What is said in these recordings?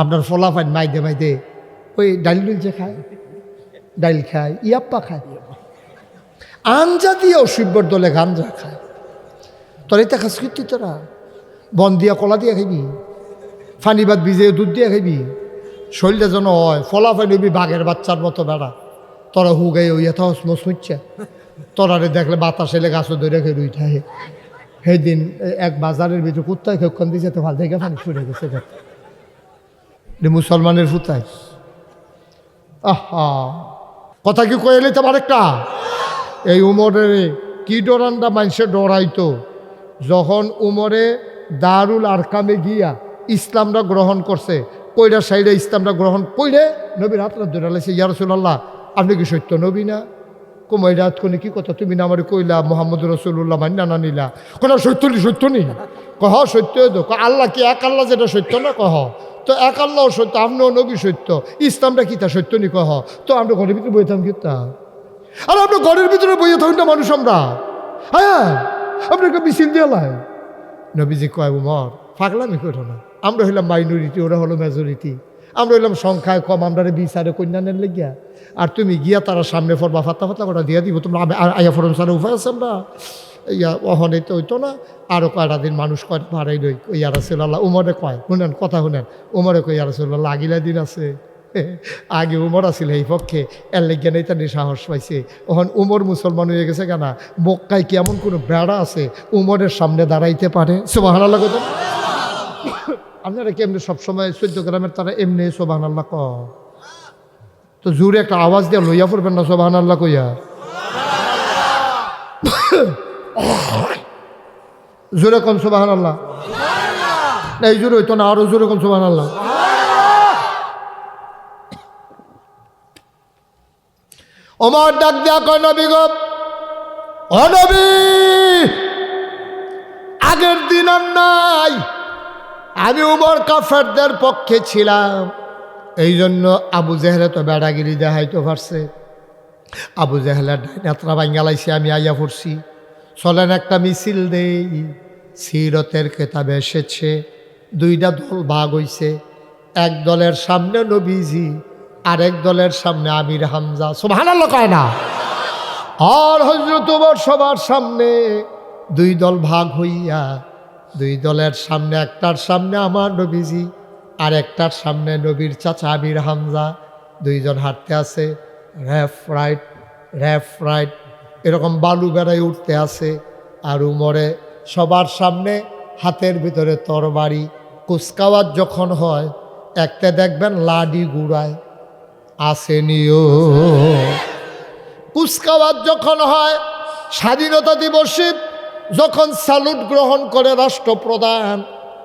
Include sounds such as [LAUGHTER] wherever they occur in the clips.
আপনার ফলা ফলাফাইন মাইদে মাইদে ওই ডাইল যে খায়, ডাইল খায়, ইয়াপ্পা খায়। আঞ্জা দিয়ে অসুব্যর দলে গাঞ্জা খায়। তোর এটা খাস কীর্তি তোরা? বন দিয়া কলা দিয়া খাইবি? ফানি ভাত ভিজে দুধ দিয়া খাইবি? শরীরটা যেন হয় ফলাফাই নবি বাঘের বাচ্চার মতো বেড়া। তোরা হুগাই ওই এত হসমস হচ্ছে। তোরারে দেখলে বাতাস এলে গাছও ধরে খেয়ে রুই থাকে সেই দিন এক বাজারের ভিতরে কুত্তায় খেক্ষণ দিয়েছে তো ভালো থেকে পানি ছুটে গেছে। এটা মুসলমানের ফুতায় আহা। কথা কি কয়ে এলে তোমার একটা? এই উমরের কি ডরানটা মানুষে ডরাইতো। যখন উমরে দারুল আরকামে গিয়া ইসলামটা গ্রহণ করছে কইরা সাইডে ইসলামটা গ্রহণ কইরে নবীর হাতটা ধরে লাইছে ইয়ারসুল্লাহ আপনি কি সত্য নবী না? কুমাইরাত কোনে কি কথা? তুমি না আমার কইলা মোহাম্মদ রসুল্লাহ মান্না না নিলা? কোন সত্য নি সত্য নি। কহ সত্য আল্লাহ কি এক আল্লাহ যেটা সত্য না? কহ তো এক আল্লাহ সত্য আপনিও নবী সত্য। ইসলামটা কি তা সত্য নি কহ? তো আমরা ঘরের ভিতরে বইতাম কি তা। আর আমরা ঘরের ভিতরে বইয়ে থাকুন না মানুষ আমরা। হ্যাঁ? আমরা একটা মিছিল দিয়ে লাই নবীজি কয়, উমর ফাগলামি করো না। আমরা হইলাম মাইনরিটি ওরা হলো মেজরিটি আমরা হইলাম সংখ্যায় কম, আমরা বিচারে কন্যানের লেগিয়া। আর তুমি গিয়া তারা সামনে ফরবা ফাত্তা ফাত্তা করে দিয়ে দিব, তোমরা আবে- আ- আইয়া ফরম সারা উপায় আছে আমরা। ইয়া অহনে তো হইতো না। আরও কয়টা দিন মানুষ কয় ভাড়াই লই ইয়া রাসুল্লাহ উমরে কয়, শুনেন, কথা শুনেন, উমরে কয় ইয়া রাসুল্লাহ আগিলা দিন আছে। [LAUGHS] আগে উমর আছিল এই পক্ষে, এর লেগে নেই তার সাহস পাইছে। ওখান উমর মুসলমান হয়ে গেছে কেনা, মক্কায় কি এমন কোনো বেড়া আছে, উমরের সামনে দাঁড়াইতে পারে? সুবাহান আল্লাহ কথা [COUGHS] আপনারা কি এমনি সবসময় চোদ্দ গ্রামের তারা এমনি সোবাহান আল্লাহ ক তো জোরে একটা আওয়াজ দিয়ে লইয়া পড়বেন না সোবাহান আল্লাহ কইয়া? জোরে কোন সোবাহান আল্লাহ এই জোরে হইতো না আরও জোরে কোন সোবাহান আল্লাহ ওমর ডাক দিয়া কয় নবী গো ও নবী আগের দিন আর নাই। আমি উমর কাফেরদের পক্ষে ছিলাম। এই জন্য আবু জেহেলে তো বেড়াগিরি দেখাইতে পারছে। আবু জেহেলের নেত্রা বাঙ্গালাইছে আমি আইয়া পড়ছি। চলেন একটা মিছিল দেই। সিরতের কেতাবে এসেছে, দুইটা দল ভাগ হইছে। এক দলের সামনে নবীজি, আরেক দলের সামনে আমির হামজা। সোভানাল্লো কয় না? আর হজরত সবার সামনে দুই দল ভাগ হইয়া, দুই দলের সামনে একটার সামনে আমার নবীজি, আর একটার সামনে নবীর চাচা আমির হামজা। দুইজন হাঁটতে আছে র্যাফ রাইট র্যাফ রাইট এরকম বালু বেড়াই উঠতে আছে আর উমরে সবার সামনে হাতের ভিতরে তরবারি, কুচকাওয়াজ যখন হয়, একটা দেখবেন লাডি গুড়ায়। আসেনিও। কুচকাওয়াজ যখন হয়, স্বাধীনতা দিবসে যখন স্যালুট গ্রহণ করে রাষ্ট্রপ্রধান,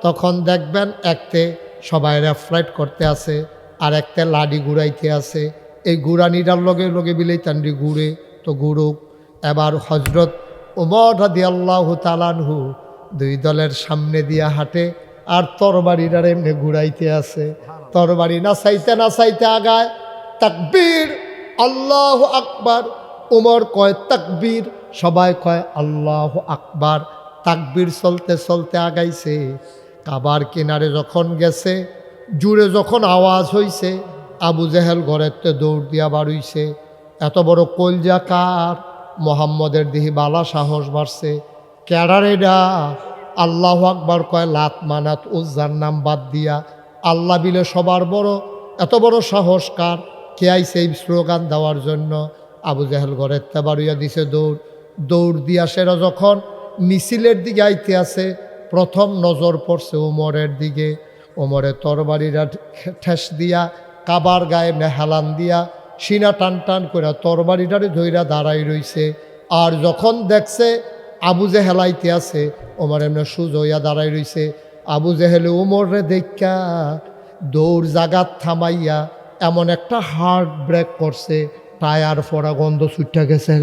তখন দেখবেন একতে সবাই রেফ্লাইট করতে আছে আর একটা লাডি ঘুরাইতে আছে। এই গুড়ানিটার লগে লগে বিলেই তান্ডি ঘুরে তো ঘুরুক এবার হজরত উমর রাদি আল্লাহ তালানহু দুই দলের সামনে দিয়া হাঁটে আর তরবারিটার এমনি ঘুরাইতে আছে তরবারি নাচাইতে নাচাইতে আগায়, তাকবীর, আল্লাহ আকবার। উমর কয়, তাকবীর। সবাই কয়, আল্লাহ আকবার। তাকবীর চলতে চলতে আগাইছে। কাবার কিনারে যখন গেছে, জুড়ে যখন আওয়াজ হইছে, আবু জেহেল ঘরেতে দৌড় দিয়া বাড়ইছে। এত বড় কলজা কার? মোহাম্মদের দিহি বালা সাহস বাড়ছে। ক্যাডারেডা আল্লাহ আকবার কয়, লাত মানাত উজ্জার নাম বাদ দিয়া। আল্লাহ বিলে সবার বড়, এত বড় সাহস কার? কে আইছে এই স্লোগান দেওয়ার জন্য? আবু জাহেল ঘরের তেবাড়িয়া দিছে দৌড়। দৌড় দিয়া সেরা যখন মিছিলের দিকে আইতে আছে, প্রথম নজর পড়ছে উমরের দিকে। ওমরে তরবারিরা ঠেস দিয়া, কাবার গায়ে হেলান দিয়া সিনা টান টান করে তরবারিটারে ধইরা দাঁড়াই রইছে। আর যখন দেখছে আবু যে হেলাইতে আছে, ওমর এমনি সুজ হইয়া দাঁড়াই রইছে। আবু জেহেলে উমরে দেখা দৌড় জাগাত থামাইয়া এমন একটা হার্ট ব্রেক করছে, টায়ার ফোড়া গন্ধ ছুটটা গেছে।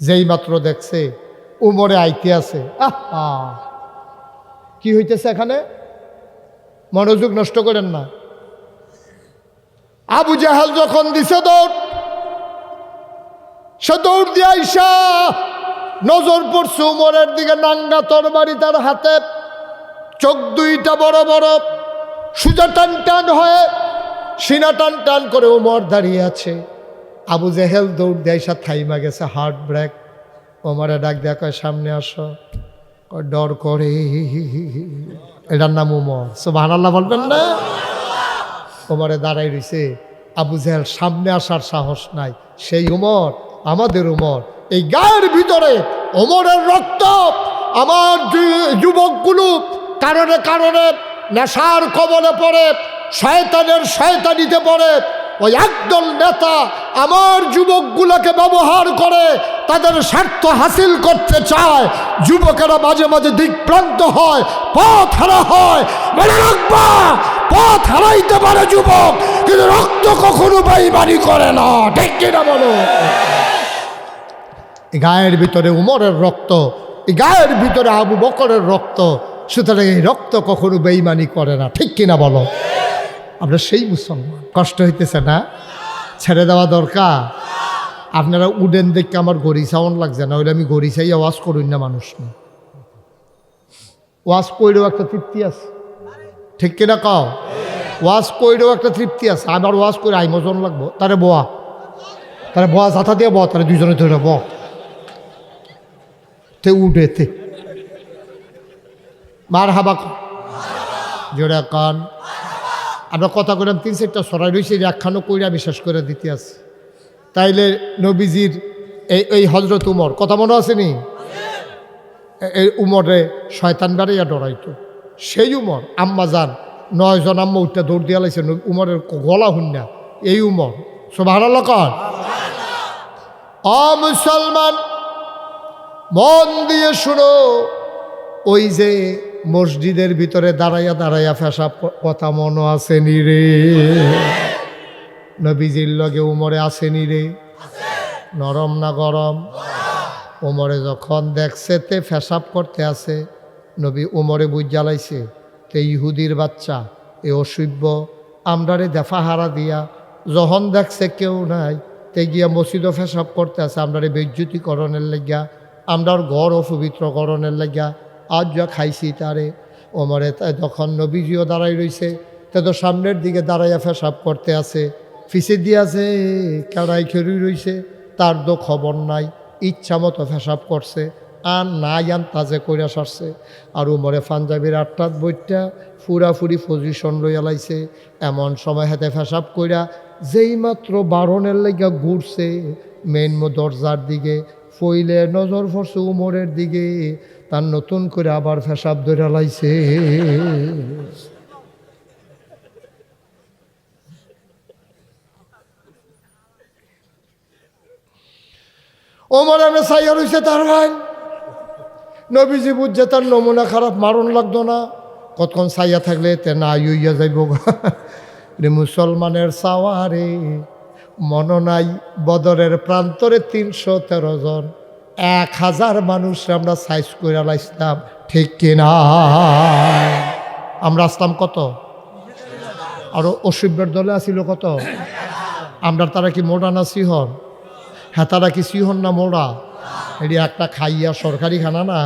যেই মাত্র দেখছে উমরে আইতে আছে, আহা! কি হইতেছে এখানে? মনোযোগ নষ্ট করেন না। আবু জাহাল যখন দিছে দৌড়, সে দৌড় দিয়ে আইসা নজর পড়ছে উমরের দিকে, নাঙ্গা তরবারি তার হাতে, চোখ দুইটা বড় বড়, সুজা টান টান হয়ে সিনা টান টান করে ওমর দাঁড়িয়ে আছে। আবু জেহেল দৌড় দেয় সা থাইমা গেছে, হার্ট ব্রেক। ওমরে ডাক দেয়া কয়, সামনে আসো। ডর করে। এটার নাম উমর। সোবাহ আল্লাহ বলবেন না? ওমরে দাঁড়াই রইছে। আবু জেহেল সামনে আসার সাহস নাই। সেই উমর, আমাদের উমর। এই গায়ের ভিতরে ওমরের রক্ত, আমার যুবকগুলো কারণে কারণে নেশার কবলে পড়ে, শয়তানের শয়তানিতে পড়ে। ওই একদল নেতা আমার যুবকগুলোকে ব্যবহার করে তাদের স্বার্থ হাসিল করতে চায়। যুবকেরা মাঝে মাঝে দিকপ্রান্ত হয় পথ হারা হয়। মনে রাখবা পথ হারাইতে পারে যুবক, কিন্তু রক্ত কখনো বেইমানি করে না। ঠিক কিনা বলো? গায়ের ভিতরে উমরের রক্ত, এই গায়ের ভিতরে আবু বকরের রক্ত, সুতরাং এই রক্ত কখনো বেইমানি করে না। ঠিক কিনা বলো? আমরা সেই মুসলমান। কষ্ট হইতেছে না? ছেড়ে দেওয়া দরকার? আপনারা উডেন দেখে আমার গড়ি সাউন্ড লাগছে, না ওইলে আমি গড়ি চাই ওয়াজ করুন না মানুষ না ওয়াজ একটা তৃপ্তি আছে। ঠিক কিনা কও? ওয়াজ কইরেও একটা তৃপ্তি আছে। আবার ওয়াজ করে আই মজন লাগবো। তারে বোয়া। তারে বোয়া জাথা দিয়ে বয়া, তারে দুজনে ধরে ব তে উঠে তে। মার হাবা। জোড়া কান। আমরা কথা কইলাম তিন চারটা সরাই রয়েছে একখানো কইরা বিশ্বাস করে দিতে আছে। তাইলে নবীজির এই এই হজরত উমর, কথা মনে আছে নি? এই উমরে শয়তান বেড়াইয়া ডরাইতো। সেই উমর, আম্মা যান নয়জন আম্মা উঠটা দৌড় দিয়া লাইছে ন- উমরের গলা হুন্না এই উমর কর। অ মুসলমান, মন দিয়ে শুনো, ওই যে মসজিদের ভিতরে দাঁড়াইয়া দাঁড়াইয়া ফেসাব ক- কথা মনে আসেনি রে? নবীজির লগে উমরে আসেনি রে? নরম না গরম? ওমরে যখন দেখছে তে ফেসাব করতে আছে নবী ওমরে বুঝ জ্বালাইছে তে ইহুদির বাচ্চা, এ অসভ্য, আমরারে দেফা হারা দিয়া, যখন দেখছে কেউ নাই, তে গিয়া মসজিদও ফেসাব করতে আছে, আমরারে বেজ্যুতিকরণের লাগিয়া, আমরার ঘর অপবিত্রকরণের লাগিয়া, আজ যা খাইছি তারে। ওমরে তাই যখন নবীজিও দাঁড়াই রইছে, তে তো সামনের দিকে দাঁড়াইয়া ফেসাব করতে আছে। ফিসে দিয়াছে কেড়াই খেরুই রইছে, তার তো খবর নাই ইচ্ছা মতো ফেসাব করছে। আর নাই আন তাজে কইরা সারছে। আর উমরে পাঞ্জাবির আটটাত বইটা ফুরাফুরি পজিশন লইয়া লাইছে। এমন সময় হাতে ফেসাব কইরা যেই মাত্র বারণের লেগা ঘুরছে মেন দরজার দিকে ফইলে নজর পড়ছে উমরের দিকে তার নতুন করে আবার ফেসাব ধরে লাইছে। ওমর আমরা সাইয়া রইছে তার ভাই। নবীজি বুঝছে তার নমুনা খারাপ, মারণ লাগতো না। কতক্ষণ সাইয়া থাকলে তে না ইয়া যাইব রে মুসলমানের সাওয়ারে মননাই বদরের প্রান্তরে তিনশো তেরো জন। এক হাজার মানুষ আমরা সাইজ করে লাইছিলাম, ঠিক কিনা আমরা আসলাম কত? আরও অসভ্যের দলে আসিল কত? আমরা তারা কি মোড়া না সিহন? হ্যাঁ তারা কি সিহন না মোড়া? এটি একটা খাইয়া সরকারি খানা না।